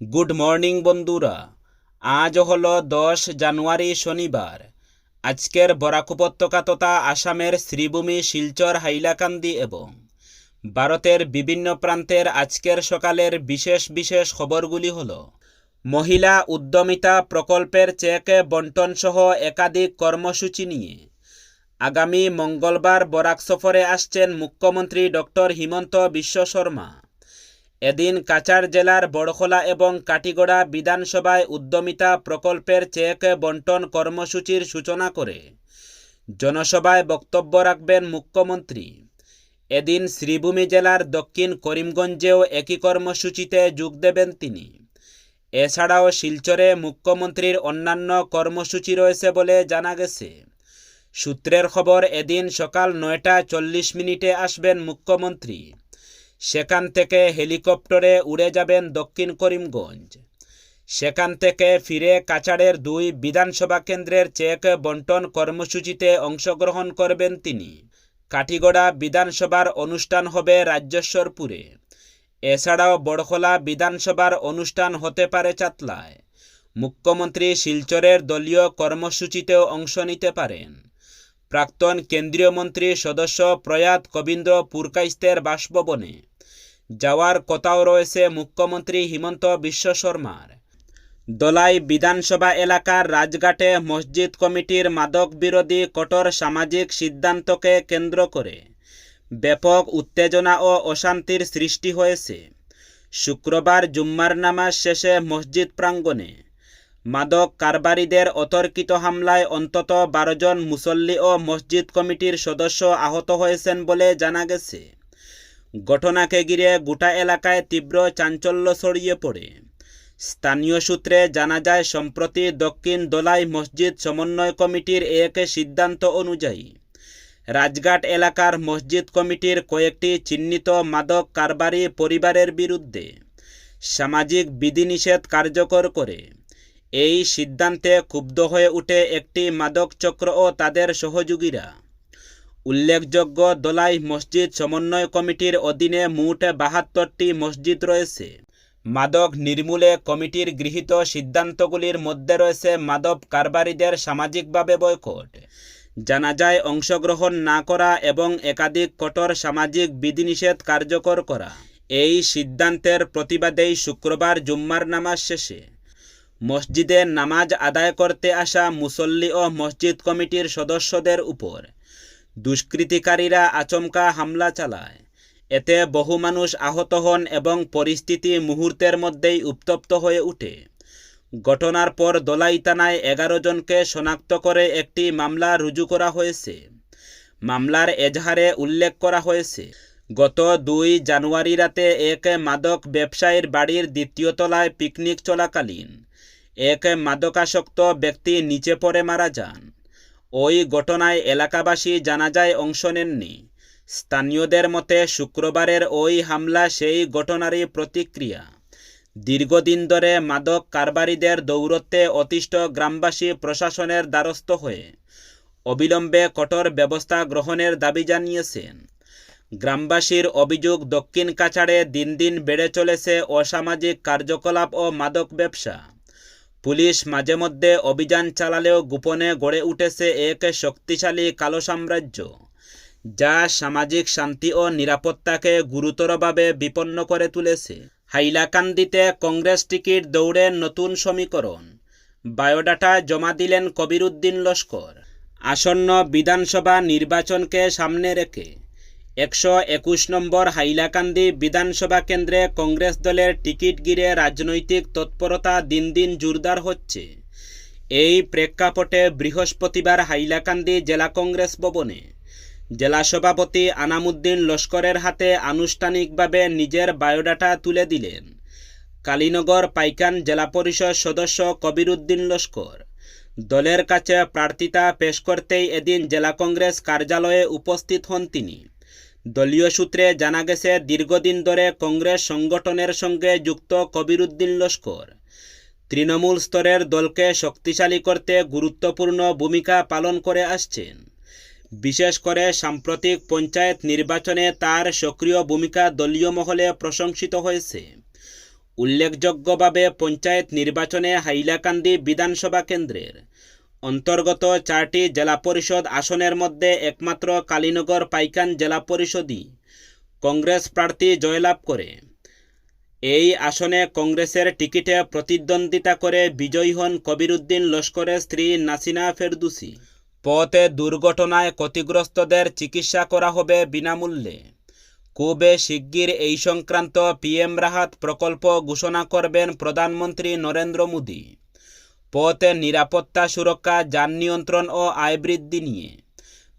Good morning বন্ধুরা। আজ হলো দশ জানুয়ারি শনিবার। আজকের বরাক উপত্যকা তথা আসামের শ্রীভূমি শিলচর, হাইলাকান্দি এবং ভারতের বিভিন্ন প্রান্তের আজকের সকালের বিশেষ বিশেষ খবরগুলি হল, মহিলা উদ্যমিতা প্রকল্পের চেক বন্টন সহ একাধিক কর্মসূচি নিয়ে। আগামী মঙ্গলবার বরাক সফরে আসছেন মুখ্যমন্ত্রী ডক্টর হিমন্ত বিশ্ব শর্মা। এদিন কাছাড় জেলার বড়খোলা এবং কাটিগড়া বিধানসভায় উদ্যমিতা প্রকল্পের চেক বন্টন কর্মসূচির সূচনা করে। জনসভায় বক্তব্য রাখবেন মুখ্যমন্ত্রী। এদিন শ্রীভূমি জেলার দক্ষিণ করিমগঞ্জেও একই কর্মসূচিতে যোগ দেবেন তিনি। এছাড়াও শিলচরে মুখ্যমন্ত্রীর অন্যান্য কর্মসূচি রয়েছে বলে জানা গেছে। সূত্রের খবর, এদিন সকাল নয়টা চল্লিশ মিনিটে আসবেন মুখ্যমন্ত্রী। সেখান থেকে হেলিকপ্টারে উড়ে যাবেন দক্ষিণ করিমগঞ্জ। সেখান থেকে ফিরে কাছাড়ের দুই বিধানসভা কেন্দ্রের চেক বন্টন কর্মসূচিতে অংশগ্রহণ করবেন তিনি। কাঠিগড়া বিধানসভার অনুষ্ঠান হবে রাজ্যেশ্বরপুরে। এছাড়াও বড়খোলা বিধানসভার অনুষ্ঠান হতে পারে চাতলায়। মুখ্যমন্ত্রী শিলচরের দলীয় কর্মসূচিতেও অংশ নিতে পারেন। প্রাক্তন কেন্দ্রীয় মন্ত্রী সদস্য প্রয়াত কবীন্দ্র পুরকাইস্তের বাসভবনে যাওয়ার কথাও রয়েছে মুখ্যমন্ত্রী হিমন্ত বিশ্ব শর্মার। দলাই বিধানসভা এলাকার রাজঘাটে মসজিদ কমিটির মাদক বিরোধী কঠোর সামাজিক সিদ্ধান্তকে কেন্দ্র করে ব্যাপক উত্তেজনা ও অশান্তির সৃষ্টি হয়েছে। শুক্রবার জুম্মার নামাজ শেষে মসজিদ প্রাঙ্গণে মাদক কারবারিদের অতর্কিত হামলায় অন্তত বারো জন মুসল্লি ও মসজিদ কমিটির সদস্য আহত হয়েছেন বলে জানা গেছে। ঘটনাকে ঘিরে গোটা এলাকায় তীব্র চাঞ্চল্য ছড়িয়ে পড়ে। স্থানীয় সূত্রে জানা যায়, সম্প্রতি দক্ষিণ দোলাই মসজিদ সমন্বয় কমিটির এক সিদ্ধান্ত অনুযায়ী, রাজঘাট এলাকার মসজিদ কমিটির কয়েকটি চিহ্নিত মাদক কারবারি পরিবারের বিরুদ্ধে সামাজিক বিধিনিষেধ কার্যকর করে। এই সিদ্ধান্তে ক্ষুব্ধ হয়ে উঠে একটি মাদক চক্র ও তাদের সহযোগীরা। উল্লেখযোগ্য দোলাই মসজিদ সমন্বয় কমিটির অধীনে মোট বাহাত্তরটি মসজিদ রয়েছে। মাদক নির্মূলে কমিটির গৃহীত সিদ্ধান্তগুলির মধ্যে রয়েছে মাদক কারবারিদের সামাজিকভাবে বয়কট। জানা যায়, অংশগ্রহণ না করা এবং একাধিক কঠোর সামাজিক বিধিনিষেধ কার্যকর করা। এই সিদ্ধান্তের প্রতিবাদেই শুক্রবার জুম্মার নামাজ শেষে। মসজিদে নামাজ আদায় করতে আসা মুসল্লি ও মসজিদ কমিটির সদস্যদের উপর দুষ্কৃতিকারীরা আচমকা হামলা চালায়। এতে বহু মানুষ আহত হন এবং পরিস্থিতি মুহূর্তের মধ্যেই উত্তপ্ত হয়ে ওঠে ঘটনার পর দলাই থানায় এগারো জনকে শনাক্ত করে একটি মামলা রুজু করা হয়েছে। মামলার এজাহারে উল্লেখ করা হয়েছে, গত দুই জানুয়ারি রাতে এক মাদক ব্যবসায়ীর বাড়ির দ্বিতীয় তলায় পিকনিক চলাকালীন। এক মাদকাসক্ত ব্যক্তি নিচে পড়ে মারা যান। ওই ঘটনায় এলাকাবাসী জানাজায় অংশ নেননি। স্থানীয়দের মতে শুক্রবারের ওই হামলা সেই ঘটনারই প্রতিক্রিয়া। দীর্ঘদিন ধরে মাদক কারবারিদের দৌরত্বে অতিষ্ঠ গ্রামবাসী প্রশাসনের দ্বারস্থ হয়ে অবিলম্বে কঠোর ব্যবস্থা গ্রহণের দাবি জানিয়েছেন। গ্রামবাসীর অভিযোগ দক্ষিণ কাছাড়ে দিন দিন বেড়ে চলেছে অসামাজিক কার্যকলাপ ও মাদক ব্যবসা। পুলিশ মাঝে মধ্যে অভিযান চালালেও গোপনে গড়ে উঠেছে এক শক্তিশালী কালো সাম্রাজ্য, যা সামাজিক শান্তি ও নিরাপত্তাকে গুরুতরভাবে বিপন্ন করে তুলেছে। হাইলাকান্দিতে কংগ্রেস টিকিট দৌড়ে নতুন সমীকরণ, বায়োডাটা জমা দিলেন কবিরুদ্দিন লস্কর। আসন্ন বিধানসভা নির্বাচনকে সামনে রেখে একশো একুশ নম্বর হাইলাকান্দি বিধানসভা কেন্দ্রে কংগ্রেস দলের টিকিট গিরে রাজনৈতিক তৎপরতা দিন দিন জোরদার হচ্ছে। এই প্রেক্ষাপটে বৃহস্পতিবার হাইলাকান্দি জেলা কংগ্রেস ভবনে জেলা সভাপতি আনামুদ্দিন লস্করের হাতে আনুষ্ঠানিকভাবে নিজের বায়োডাটা তুলে দিলেন কালীনগর পাইকান জেলা পরিষদ সদস্য কবিরুদ্দিন লস্কর। দলের কাছে প্রার্থিতা পেশ করতেই এদিন জেলা কংগ্রেস কার্যালয়ে উপস্থিত হন তিনি। দলীয় সূত্রে জানা গেছে, দীর্ঘদিন ধরে কংগ্রেস সংগঠনের সঙ্গে যুক্ত কবিরুদ্দিন লস্কর। তৃণমূল স্তরের দলকে শক্তিশালী করতে গুরুত্বপূর্ণ ভূমিকা পালন করে আসছেন। বিশেষ করে সাম্প্রতিক পঞ্চায়েত নির্বাচনে তার সক্রিয় ভূমিকা দলীয় মহলে প্রশংসিত হয়েছে। উল্লেখযোগ্যভাবে পঞ্চায়েত নির্বাচনে হাইলাকান্দি বিধানসভা কেন্দ্রের অন্তর্গত চারটি জেলা পরিষদ আসনের মধ্যে একমাত্র কালীনগর পাইকান জেলা পরিষদই। কংগ্রেস প্রার্থী জয়লাভ করে। এই আসনে কংগ্রেসের টিকিটে প্রতিদ্বন্দ্বিতা করে বিজয়ী হন কবিরুদ্দিন লস্করের স্ত্রী নাসিনা ফেরদুসি। পথে দুর্ঘটনায় ক্ষতিগ্রস্তদের চিকিৎসা করা হবে বিনামূল্যে। কুবে শিগগির এই সংক্রান্ত পিএম রাহাত প্রকল্প ঘোষণা করবেন প্রধানমন্ত্রী নরেন্দ্র মোদী। পথে নিরাপত্তা সুরক্ষা, যান নিয়ন্ত্রণ ও আয় বৃদ্ধি নিয়ে।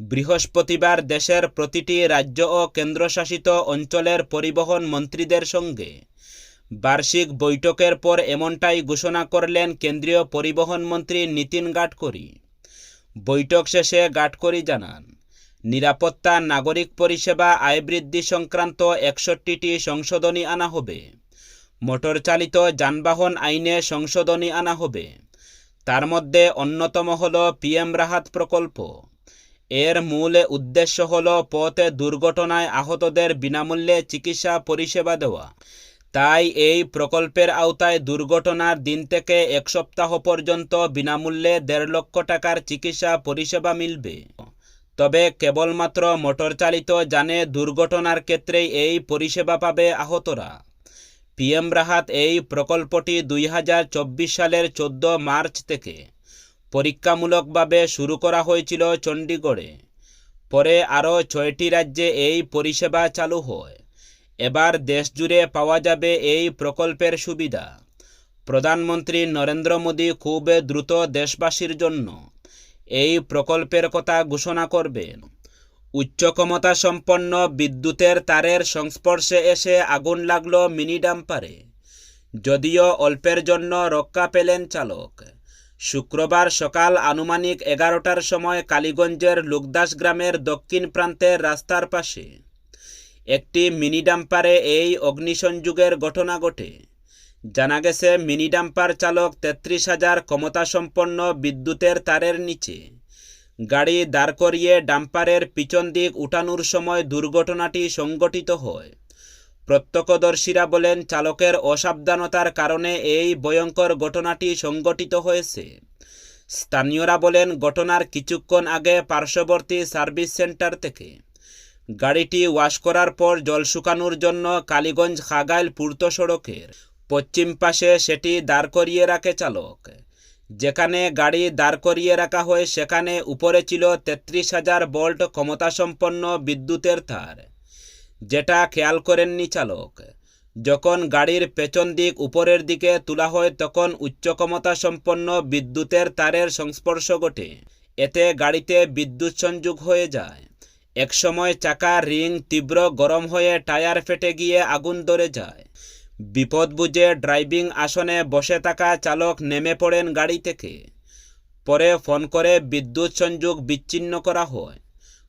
বৃহস্পতিবার দেশের প্রতিটি রাজ্য ও কেন্দ্রশাসিত অঞ্চলের পরিবহন মন্ত্রীদের সঙ্গে। বার্ষিক বৈঠকের পর এমনটাই ঘোষণা করলেন কেন্দ্রীয় পরিবহন মন্ত্রী নীতিন গাডকরি। বৈঠক শেষে গাডকরি জানান, নিরাপত্তা, নাগরিক পরিষেবা আয় বৃদ্ধি সংক্রান্ত একষট্টিটি সংশোধনী আনা হবে। মোটরচালিত যানবাহন আইনে সংশোধনী আনা হবে। তার মধ্যে অন্যতম হল পিএম রাহাত প্রকল্প। এর মূল উদ্দেশ্য হল পথে দুর্ঘটনায় আহতদের বিনামূল্যে চিকিৎসা পরিষেবা দেওয়া। তাই এই প্রকল্পের আওতায় দুর্ঘটনার দিন থেকে এক সপ্তাহ পর্যন্ত বিনামূল্যে দেড় লক্ষ টাকার চিকিৎসা পরিষেবা মিলবে। তবে কেবলমাত্র মোটরচালিত যানে দুর্ঘটনার ক্ষেত্রেই এই পরিষেবা পাবে আহতরা। পিএম রাহাত এই প্রকল্পটি দুই হাজার চব্বিশ সালের চোদ্দ মার্চ থেকে পরীক্ষামূলকভাবে শুরু করা হয়েছিল চণ্ডীগড়ে। পরে আরও ছয়টি রাজ্যে এই পরিষেবা চালু হয়। এবার দেশজুড়ে পাওয়া যাবে এই প্রকল্পের সুবিধা। প্রধানমন্ত্রী নরেন্দ্র মোদী খুব দ্রুত দেশবাসীর জন্য এই প্রকল্পের কথা ঘোষণা করবেন। উচ্চ ক্ষমতা সম্পন্ন বিদ্যুতের তারের সংস্পর্শে এসে আগুন লাগল মিনি ডাম্পারে যদিও অল্পের জন্য রক্ষা পেলেন চালক। শুক্রবার সকাল আনুমানিক এগারোটার সময় কালীগঞ্জের লুকদাস গ্রামের দক্ষিণ প্রান্তের রাস্তার পাশে। একটি মিনি ডাম্পারে এই অগ্নিসংযোগের ঘটনা ঘটে। জানা গেছে মিনি ডাম্পার চালক তেত্রিশ হাজার ক্ষমতাসম্পন্ন বিদ্যুতের তারের নিচে। গাড়ি দাঁড় করিয়ে ডাম্পারের পিছন দিক উঠানোর সময় দুর্ঘটনাটি সংঘটিত হয়। প্রত্যক্ষদর্শীরা বলেন, চালকের অসাবধানতার কারণে এই ভয়ঙ্কর ঘটনাটি সংঘটিত হয়েছে। স্থানীয়রা বলেন, ঘটনার কিছুক্ষণ আগে পার্শ্ববর্তী সার্ভিস সেন্টার থেকে গাড়িটি ওয়াশ করার পর জল শুকানোর জন্য কালীগঞ্জ খাগাইল পূর্ত সড়কের পশ্চিম পাশে সেটি দাঁড় করিয়ে রাখে চালক। যেখানে গাড়ি দাঁড় করিয়ে রাখা হয়, সেখানে উপরে ছিল তেত্রিশ হাজার ভোল্ট ক্ষমতাসম্পন্ন বিদ্যুতের তার। যেটা খেয়াল করেননি চালক। যখন গাড়ির পেছন দিক উপরের দিকে তোলা হয়, তখন উচ্চ ক্ষমতা সম্পন্ন বিদ্যুতের তারের সংস্পর্শ ঘটে। এতে গাড়িতে বিদ্যুৎ সংযোগ হয়ে যায়। একসময় চাকা রিং তীব্র গরম হয়ে টায়ার ফেটে গিয়ে আগুন ধরে যায়। বিপদ বুঝে ড্রাইভিং আসনে বসে থাকা চালক নেমে পড়েন গাড়ি থেকে। পরে ফোন করে বিদ্যুৎ সংযোগ বিচ্ছিন্ন করা হয়।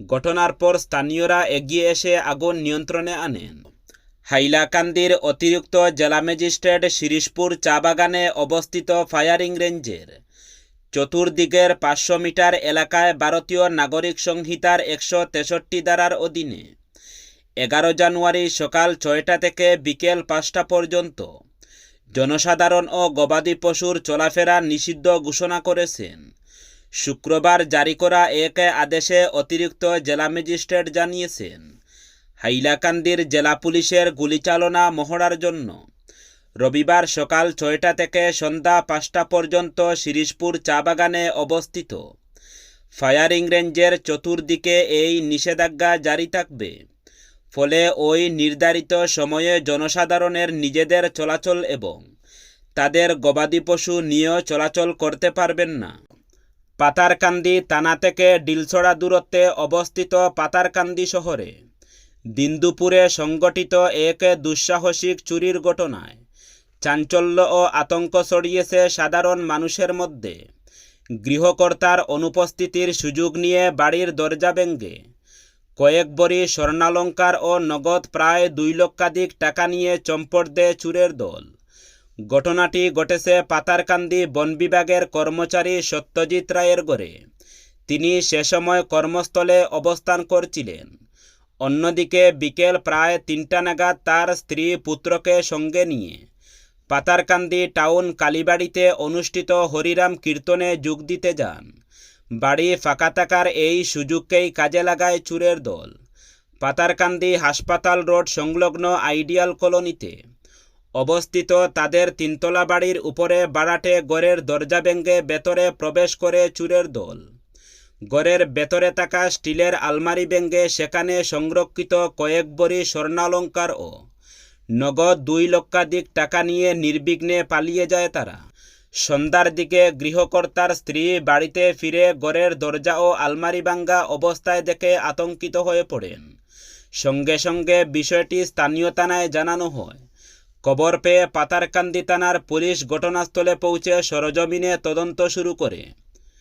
ঘটনার পর স্থানীয়রা এগিয়ে এসে আগুন নিয়ন্ত্রণে আনেন। হাইলাকান্দির অতিরিক্ত জেলা ম্যাজিস্ট্রেট শিরিশপুর চা বাগানে অবস্থিত ফায়ারিং রেঞ্জের চতুর্দিকের পাঁচশো মিটার এলাকায় ভারতীয় নাগরিক সংহিতার একশো তেষট্টি ধারার অধীনে এগারো জানুয়ারি সকাল ছয়টা থেকে বিকেল পাঁচটা পর্যন্ত জনসাধারণ ও গবাদি পশুর চলাফেরা নিষিদ্ধ ঘোষণা করেছেন। শুক্রবার জারি করা এক আদেশে অতিরিক্ত জেলা ম্যাজিস্ট্রেট জানিয়েছেন, হাইলাকান্দির জেলা পুলিশের গুলিচালনা মহড়ার জন্য। রবিবার সকাল ছয়টা থেকে সন্ধ্যা পাঁচটা পর্যন্ত শিরিশপুর চা বাগানে অবস্থিত। ফায়ারিং রেঞ্জের চতুর্দিকে এই নিষেধাজ্ঞা জারি থাকবে। ফলে ওই নির্ধারিত সময়ে জনসাধারণের নিজেদের চলাচল এবং তাদের গবাদি পশু নিয়েও চলাচল করতে পারবেন না। পাতারকান্দি থানা থেকে ডিলছড়া দূরত্বে অবস্থিত পাতারকান্দি শহরে দিনদুপুরে সংগঠিত এক দুঃসাহসিক চুরির ঘটনায় চাঞ্চল্য ও আতঙ্ক ছড়িয়েছে সাধারণ মানুষের মধ্যে। গৃহকর্তার অনুপস্থিতির সুযোগ নিয়ে বাড়ির দরজা ভেঙ্গে কয়েক বড়ি স্বর্ণালঙ্কার ও নগদ প্রায় দুই লক্ষাধিক টাকা নিয়ে চম্পট দেয় চুরের দল। ঘটনাটি ঘটেছে পাতারকান্দি বন বিভাগের কর্মচারী সত্যজিৎ রায়ের ঘরে। তিনি সে সময় কর্মস্থলে অবস্থান করছিলেন। অন্যদিকে বিকেল প্রায় তিনটা নাগাদ তার স্ত্রী পুত্রকে সঙ্গে নিয়ে পাতারকান্দি টাউন কালীবাড়িতে অনুষ্ঠিত হরিরাম কীর্তনে যোগ দিতে যান। বাড়ি ফাঁকা থাকার এই সুযোগকেই কাজে লাগায় চুরের দল। পাতারকান্দি হাসপাতাল রোড সংলগ্ন আইডিয়াল কলোনিতে। অবস্থিত তাদের তিনতলা বাড়ির উপরে বাড়াটে গড়ের দরজা ভেঙে ভেতরে প্রবেশ করে চুরের দল। গড়ের ভেতরে থাকা স্টিলের আলমারি ভেঙে সেখানে সংরক্ষিত কয়েক বড়ি স্বর্ণালঙ্কার ও নগদ দুই লক্ষাধিক টাকা নিয়ে নির্বিঘ্নে পালিয়ে যায় তারা। সন্ধ্যার দিকে গৃহকর্তার স্ত্রী বাড়িতে ফিরে গড়ের দরজা ও আলমারি ভাঙ্গা অবস্থায় দেখে আতঙ্কিত হয়ে পড়েন। সঙ্গে সঙ্গে বিষয়টি স্থানীয় থানায় জানানো হয়। কবর পেয়ে পাতারকান্দি থানার পুলিশ ঘটনাস্থলে পৌঁছে সরজমিনে তদন্ত শুরু করে।